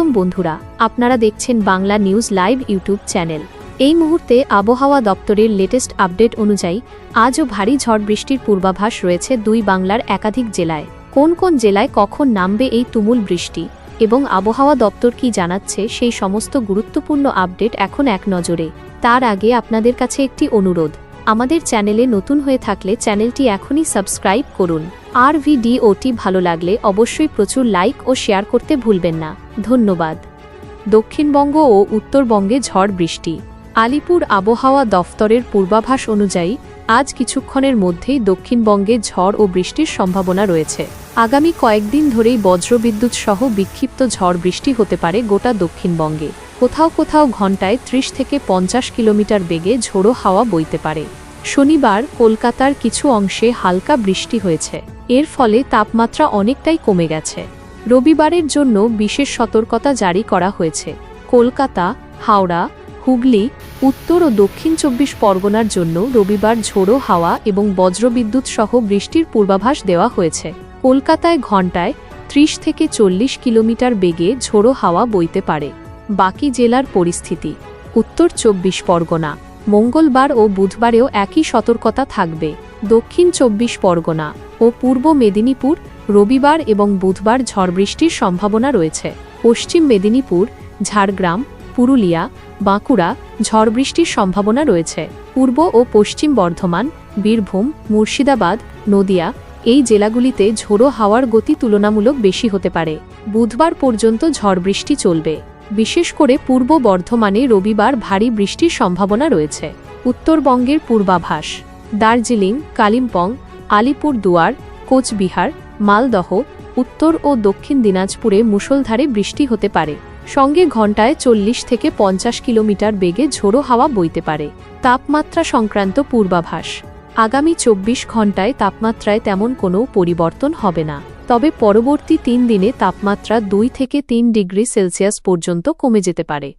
স্বাগতম বন্ধুরা, আপনারা দেখছেন Bangla news live YouTube channel. এই মুহূর্তে আবহাওয়া দপ্তরের লেটেস্ট আপডেট অনুযায়ী আজও ভারী ঝড় বৃষ্টির পূর্বাভাস রয়েছে দুই বাংলার একাধিক জেলায়। কোন কোন জেলায় কখন নামবে এই তুমুল বৃষ্টি এবং আবহাওয়া দপ্তর কি জানাচ্ছে সেই সমস্ত গুরুত্বপূর্ণ আপডেট এখন এক নজরে। তার আগে আপনাদের কাছে একটি অনুরোধ আমাদের চ্যানেলে নতুন হয়ে থাকলে চ্যানেলটি এখনই সাবস্ক্রাইব করুন। আর ভিডিওটি ভালো লাগলে অবশ্যই প্রচুর লাইক ও শেয়ার করতে ভুলবেন না। ধন্যবাদ। দক্ষিণবঙ্গ ও উত্তরবঙ্গে ঝড় বৃষ্টি। আলিপুর আবহাওয়া দফতরের পূর্বাভাস অনুযায়ী আজ কিছুক্ষণের মধ্যেই দক্ষিণবঙ্গে ঝড় ও বৃষ্টির সম্ভাবনা রয়েছে। আগামী কয়েকদিন ধরেই বজ্রবিদ্যুৎ সহ বিক্ষিপ্ত ঝড় বৃষ্টি হতে পারে গোটা দক্ষিণবঙ্গে। কোথাও কোথাও ঘন্টায় ত্রিশ থেকে পঞ্চাশ কিলোমিটার বেগে ঝোড়ো হাওয়া বইতে পারে। শনিবার কলকাতার কিছু অংশে হালকা বৃষ্টি হয়েছে। এর ফলে তাপমাত্রা অনেকটাই কমে গেছে। রবিবারের জন্য বিশেষ সতর্কতা জারি করা হয়েছে। কলকাতা, হাওড়া, হুগলি, উত্তর ও দক্ষিণ চব্বিশ পরগনার জন্য রবিবার ঝোড়ো হাওয়া এবং বজ্রবিদ্যুৎ সহ বৃষ্টির পূর্বাভাস দেওয়া হয়েছে। কলকাতায় ঘণ্টায় ত্রিশ থেকে চল্লিশ কিলোমিটার বেগে ঝোড়ো হাওয়া বইতে পারে। বাকি জেলার পরিস্থিতি। উত্তর চব্বিশ পরগনা। মঙ্গলবার ও বুধবারেও একই সতর্কতা থাকবে। দক্ষিণ চব্বিশ পরগনা ও পূর্ব মেদিনীপুর, রবিবার এবং বুধবার ঝড় বৃষ্টির সম্ভাবনা রয়েছে। পশ্চিম মেদিনীপুর, ঝাড়গ্রাম, পুরুলিয়া, বাঁকুড়া ঝড় বৃষ্টির সম্ভাবনা রয়েছে। পূর্ব ও পশ্চিম বর্ধমান, বীরভূম, মুর্শিদাবাদ, নদিয়া এই জেলাগুলিতে ঝোড়ো হাওয়ার গতি তুলনামূলক বেশি হতে পারে। বুধবার পর্যন্ত ঝড় বৃষ্টি চলবে। বিশেষ করে পূর্ব বর্ধমানে রবিবার ভারী বৃষ্টির সম্ভাবনা রয়েছে। উত্তরবঙ্গের পূর্বাভাস, দার্জিলিং, কালিম্পং, আলিপুর দুয়ার, কোচবিহার, মালদহ, উত্তর ও দক্ষিণ দিনাজপুরে মুষলধারে বৃষ্টি হতে পারে। সঙ্গে ঘণ্টায় চল্লিশ থেকে পঞ্চাশ কিলোমিটার বেগে ঝোড়ো হাওয়া বইতে পারে। তাপমাত্রা সংক্রান্ত পূর্বাভাস, আগামী চব্বিশ ঘণ্টায় তাপমাত্রায় তেমন কোনো পরিবর্তন হবে না। তবে পরবর্তী তিন দিনে তাপমাত্রা দুই থেকে তিন ডিগ্রি সেলসিয়াস পর্যন্ত কমে যেতে পারে।